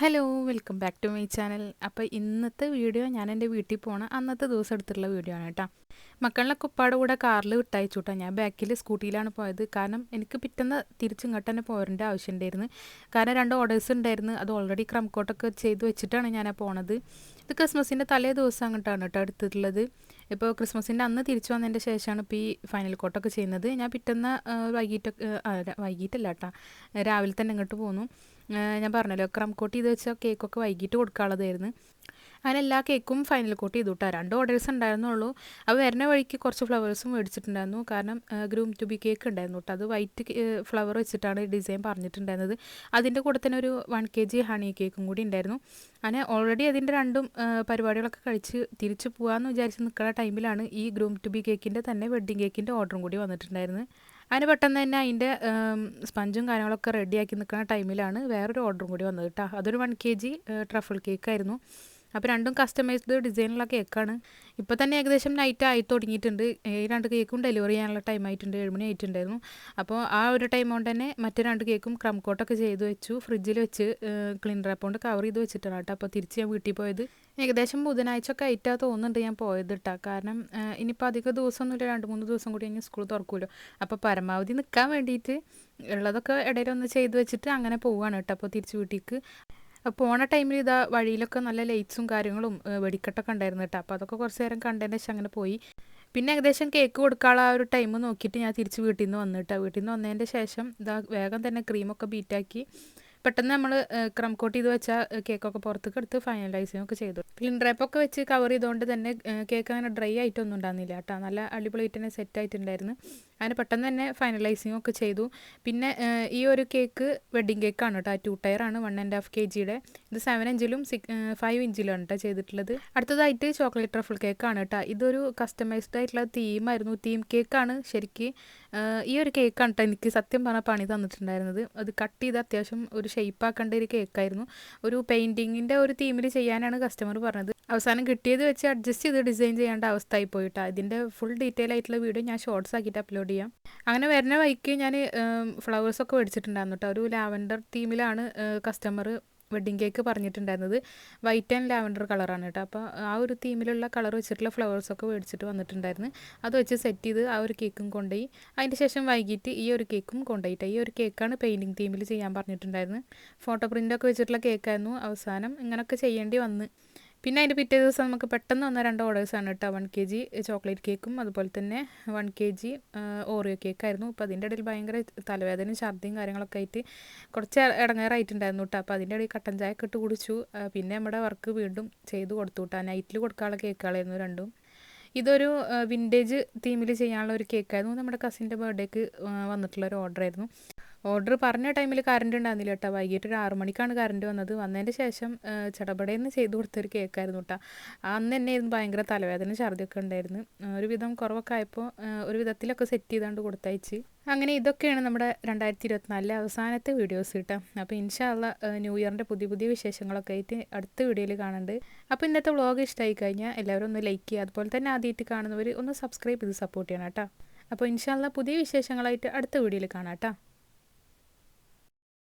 Hello welcome back to my channel അപ്പോൾ ഇന്നത്തെ video ഞാൻ എന്റെ വീട്ടിൽ പോണ അന്നത്തെ ദിവസം എടുത്തിട്ടുള്ള വീഡിയോ ആണ് കേട്ടോ മക്കളുടെ കുപ്പാട് കൂടെ കാറിൽ വിട്ടയച്ചു കേട്ടോ ഞാൻ ബാക്കിൽ സ്കൂട്ടിയിലാണ് പോയത്. കാരണം എനിക്ക് പിറ്റേന്ന് തിരിച്ചിങ്ങോട്ട് തന്നെ പോരേണ്ട ആവശ്യം ഉണ്ടായിരുന്നു. കാരണം രണ്ട് ഓർഡേഴ്സ് ഉണ്ടായിരുന്നു. അത് ഓൾറെഡി ക്രംകോട്ടൊക്കെ ചെയ്ത് വെച്ചിട്ടാണ് ഞാൻ പോണത്. ഇത് ക്രിസ്മസിന്റെ തലേ ദിവസം അങ്ങോട്ടാണ് കേട്ടോ എടുത്തിട്ടുള്ളത്. ഇപ്പോൾ ക്രിസ്മസിന്റെ അന്ന് തിരിച്ചു വന്നതിന്റെ ശേഷമാണ് ഇപ്പോൾ ഈ ഫൈനൽ കോട്ടൊക്കെ ചെയ്യുന്നത്. ഞാൻ പിറ്റേന്ന് വൈകിട്ടൊക്കെ വൈകിട്ടല്ല കേട്ടോ രാവിലെ തന്നെ ഇങ്ങോട്ട് പോന്നു. ഞാൻ പറഞ്ഞല്ലോ ക്രം കോട്ട് ചെയ്ത് വെച്ച കേക്കൊക്കെ വൈകിട്ട് കൊടുക്കാനുള്ളതായിരുന്നു. അങ്ങനെ എല്ലാ കേക്കും ഫൈനൽ കോട്ട് ചെയ്തു കേട്ടോ രണ്ട് ഓർഡേഴ്സ് ഉണ്ടായിരുന്നുള്ളൂ. അപ്പോൾ വരുന്ന വഴിക്ക് കുറച്ച് ഫ്ലവേഴ്സും മേടിച്ചിട്ടുണ്ടായിരുന്നു. കാരണം ഗ്രൂം ടു ബി കേക്ക് ഉണ്ടായിരുന്നു കേട്ടോ അത് വൈറ്റ് ഫ്ലവർ വെച്ചിട്ടാണ് ഡിസൈൻ പറഞ്ഞിട്ടുണ്ടായിരുന്നത്. അതിന്റെ കൂടെ തന്നെ ഒരു വൺ കെ ജി ഹണി കേക്കും കൂടി ഉണ്ടായിരുന്നു. അങ്ങനെ ഓൾറെഡി അതിന്റെ രണ്ടും പരിപാടികളൊക്കെ കഴിച്ച് തിരിച്ചു പോകാമെന്ന് വിചാരിച്ച് നിൽക്കുന്ന ടൈമിലാണ് ഈ ഗ്രൂം ടു ബി കേക്കിന്റെ തന്നെ വെഡ്ഡിങ് കേക്കിന്റെ ഓർഡറും കൂടി വന്നിട്ടുണ്ടായിരുന്നത്. അതിന് പെട്ടെന്ന് തന്നെ അതിന്റെ സ്പഞ്ചും കാര്യങ്ങളൊക്കെ റെഡിയാക്കി നിൽക്കുന്ന ടൈമിലാണ് വേറൊരു ഓർഡറും കൂടി വന്നത് കേട്ടോ അതൊരു വൺ കെ ജി ട്രഫിൾ കേക്കായിരുന്നു അപ്പോൾ രണ്ടും കസ്റ്റമൈസ്ഡ് ഡിസൈനുള്ള കേക്കാണ് ഇപ്പോൾ തന്നെ ഏകദേശം നൈറ്റ് ആയി തുടങ്ങിയിട്ടുണ്ട്. ഈ രണ്ട് കേക്കും ഡെലിവറി ചെയ്യാനുള്ള ടൈം ആയിട്ടുണ്ട്. ഏഴുമണി ആയിട്ടുണ്ടായിരുന്നു. അപ്പോൾ ആ ഒരു ടൈം കൊണ്ട് തന്നെ മറ്റു രണ്ട് കേക്കും ക്രം കോട്ടൊക്കെ ചെയ്ത് വെച്ചു. ഫ്രിഡ്ജിൽ വെച്ച് ക്ലീൻ റാപ്പ് കൊണ്ട് കവർ ചെയ്ത് വെച്ചിട്ടാണ് കേട്ടോ. അപ്പോൾ തിരിച്ച് ഞാൻ വീട്ടിൽ പോയത്. ഏകദേശം ബുധനാഴ്ച ഒക്കെ ആയിട്ടാ തോന്നുന്നുണ്ട് ഞാൻ പോയത് കേട്ടോ കാരണം ഇനിയിപ്പോൾ അധിക ദിവസമൊന്നുമില്ല. രണ്ട് മൂന്ന് ദിവസം കൂടി ഇനി സ്കൂൾ തുറക്കുമല്ലോ അപ്പോൾ പരമാവധി നിൽക്കാൻ വേണ്ടിയിട്ട് ഉള്ളതൊക്കെ ഇടയിലൊന്ന് ചെയ്ത് വെച്ചിട്ട് അങ്ങനെ പോവുകയാണ് കേട്ടോ. അപ്പോൾ തിരിച്ച് വീട്ടിലേക്ക്. പോണ ടൈമിൽ ഇതാ വഴിയിലൊക്കെ നല്ല ലൈറ്റ്സും കാര്യങ്ങളും വെടിക്കെട്ടൊക്കെ ഉണ്ടായിരുന്നു കേട്ടോ. അപ്പോൾ അതൊക്കെ കുറച്ച് നേരം കണ്ടതിന് ശേഷം അങ്ങനെ പോയി. പിന്നെ ഏകദേശം കേക്ക് കൊടുക്കാനുള്ള ആ ഒരു ടൈം നോക്കിയിട്ട് ഞാൻ തിരിച്ച് വീട്ടിൽ നിന്ന് വന്നു കേട്ടോ. വീട്ടിൽ നിന്ന് വന്നതിന്റെ ശേഷം ഇതാ വേഗം തന്നെ ക്രീമൊക്കെ ബീറ്റാക്കി പെട്ടെന്ന് നമ്മൾ ക്രം കോട്ട് ചെയ്ത് വെച്ച കേക്കൊക്കെ പുറത്തേക്ക് എടുത്ത് ഫൈനലൈസിങ് ഒക്കെ ചെയ്തു. ക്ലീൻ ഡ്രൈപ്പൊക്കെ വെച്ച് കവർ ചെയ്തുകൊണ്ട് തന്നെ കേക്ക് അങ്ങനെ ഡ്രൈ ആയിട്ടൊന്നും ഉണ്ടായിരുന്നില്ല കേട്ടോ. നല്ല അടിപൊളിയായിട്ട് തന്നെ സെറ്റ് ആയിട്ടുണ്ടായിരുന്നു. അങ്ങനെ പെട്ടെന്ന് തന്നെ ഫൈനലൈസിങ് ഒക്കെ ചെയ്തു. പിന്നെ ഈ ഒരു കേക്ക് വെഡ്ഡിങ് കേക്കാണ് കേട്ടോ ടു ടയർ ആണ് വൺ ആൻഡ് ഹാഫ് കെ ജിയുടെ ഇത് സെവൻ ഇഞ്ചിലും സിക്സ് ഫൈവ് ഇഞ്ചിലാണ് കേട്ടോ ചെയ്തിട്ടുള്ളത്. അടുത്തതായിട്ട് ചോക്ലേറ്റ് ട്രഫിൾ കേക്കാണ് കേട്ടോ ഇതൊരു കസ്റ്റമൈസ്ഡ് ആയിട്ടുള്ള തീമായിരുന്നു തീം കേക്കാണ് ശരിക്ക്. ഈ ഒരു കേക്കാണ് കേട്ടോ എനിക്ക് സത്യം പറഞ്ഞ പണി തന്നിട്ടുണ്ടായിരുന്നത്. അത് കട്ട് ചെയ്ത് അത്യാവശ്യം ഒരു ഷേപ്പ് ആക്കേണ്ട ഒരു കേക്കായിരുന്നു ഒരു പെയിന്റിങ്ങിന്റെ ഒരു തീമിൽ ചെയ്യാനാണ് കസ്റ്റമർ പറഞ്ഞത്. അവസാനം കിട്ടിയത് വെച്ച് അഡ്ജസ്റ്റ് ചെയ്ത് ഡിസൈൻ ചെയ്യേണ്ട അവസ്ഥയായി ആയിപ്പോയിട്ടാണ് ഇതിന്റെ ഫുൾ ഡീറ്റെയിൽ ആയിട്ടുള്ള വീഡിയോ ഞാൻ ഷോർട്സ് ആക്കിയിട്ട് അപ്ലോഡ് ചെയ്യാം. അങ്ങനെ വരുന്ന വഴിക്ക് ഞാൻ ഫ്ലവേഴ്സൊക്കെ മേടിച്ചിട്ടുണ്ടായിരുന്നു കേട്ടോ ഒരു ലാവൻഡർ തീമിലാണ് കസ്റ്റമർ വെഡ്ഡിങ് കേക്ക് പറഞ്ഞിട്ടുണ്ടായിരുന്നത്. വൈറ്റ് ആൻഡ് ലാവൻഡർ കളറാണ് കേട്ടോ അപ്പോൾ ആ ഒരു തീമിലുള്ള കളർ വെച്ചിട്ടുള്ള ഫ്ലവേഴ്സൊക്കെ മേടിച്ചിട്ട് വന്നിട്ടുണ്ടായിരുന്നു. അത് വെച്ച് സെറ്റ് ചെയ്ത് ആ ഒരു കേക്കും കൊണ്ടുപോയി. അതിന്റെ ശേഷം വൈകിട്ട് ഈ ഒരു കേക്കും കൊണ്ടുപോയിട്ട് ഈ ഒരു കേക്കാണ് പെയിന്റിങ് തീമിൽ ചെയ്യാൻ പറഞ്ഞിട്ടുണ്ടായിരുന്നു ഫോട്ടോ പ്രിന്റൊക്കെ വെച്ചിട്ടുള്ള കേക്കായിരുന്നു അവസാനം ഇങ്ങനെയൊക്കെ ചെയ്യേണ്ടി വന്ന്. പിന്നെ അതിന്റെ പിറ്റേ ദിവസം നമുക്ക് പെട്ടെന്ന് വന്ന രണ്ട് ഓർഡേഴ്സാണ് കേട്ടോ വൺ കെ ജി ചോക്ലേറ്റ് കേക്കും അതുപോലെ തന്നെ വൺ കെ ജി ഓറിയോ കേക്കായിരുന്നു അപ്പോൾ അതിന്റെ ഇടയിൽ ഭയങ്കര തലവേദനയും ഛർദിയും കാര്യങ്ങളൊക്കെ ആയിട്ട് കുറച്ച് ഇടങ്ങേറായിട്ടുണ്ടായിരുന്നു കേട്ടോ അപ്പോൾ അതിന്റെ ഇടയിൽ കട്ടൻ ചായ ഇട്ട് കുടിച്ചു. പിന്നെ നമ്മുടെ വർക്ക് വീണ്ടും ചെയ്ത് കൊടുത്തു കേട്ടോ നൈറ്റിൽ കൊടുക്കാനുള്ള കേക്കുകളായിരുന്നു രണ്ടും. ഇതൊരു വിന്റേജ് തീമിൽ ചെയ്യാനുള്ള ഒരു കേക്കായിരുന്നു നമ്മുടെ കസിന്റെ ബർത്ത്ഡേക്ക് വന്നിട്ടുള്ള ഒരു ഓർഡർ ആയിരുന്നു. ഓർഡർ പറഞ്ഞ ടൈമിൽ കറണ്ട് ഉണ്ടായിരുന്നില്ല കേട്ടോ. വൈകിട്ട് ഒരു ആറു മണിക്കാണ് കറണ്ട് വന്നത്. വന്നതിന്റെ ശേഷം ചടപടയെന്ന് ചെയ്ത് കൊടുത്തൊരു കേക്കായിരുന്നു കേട്ടോ. അന്ന് തന്നെ ആയിരുന്നു ഭയങ്കര തലവേദന ഛർദിയൊക്കെ ഉണ്ടായിരുന്നു. ഒരുവിധം കുറവൊക്കെ ആയപ്പോൾ ഒരു വിധത്തിലൊക്കെ സെറ്റ് ചെയ്താണ്ട് കൊടുത്തയച്ച്. അങ്ങനെ ഇതൊക്കെയാണ് നമ്മുടെ രണ്ടായിരത്തി ഇരുപത്തിനാലിലെ അവസാനത്തെ വീഡിയോസ് കിട്ടാം. അപ്പോൾ ഇൻഷാല്ല ന്യൂ ഇയറിന്റെ പുതിയ പുതിയ വിശേഷങ്ങളൊക്കെ ആയിട്ട് അടുത്ത വീഡിയോയിൽ കാണുന്നുണ്ട് അപ്പോൾ ഇന്നത്തെ വ്ളോഗ് ഇഷ്ടമായി കഴിഞ്ഞാൽ എല്ലാവരും ഒന്ന് ലൈക്ക് ചെയ്യുക. അതുപോലെ തന്നെ ആദ്യമായിട്ട് കാണുന്നവർ ഒന്ന് സബ്സ്ക്രൈബ് ചെയ്ത് സപ്പോർട്ട് ചെയ്യണം കേട്ടോ. അപ്പോൾ ഇൻഷാല്ല പുതിയ വിശേഷങ്ങളായിട്ട് അടുത്ത വീഡിയോയിൽ കാണാം കേട്ടോ.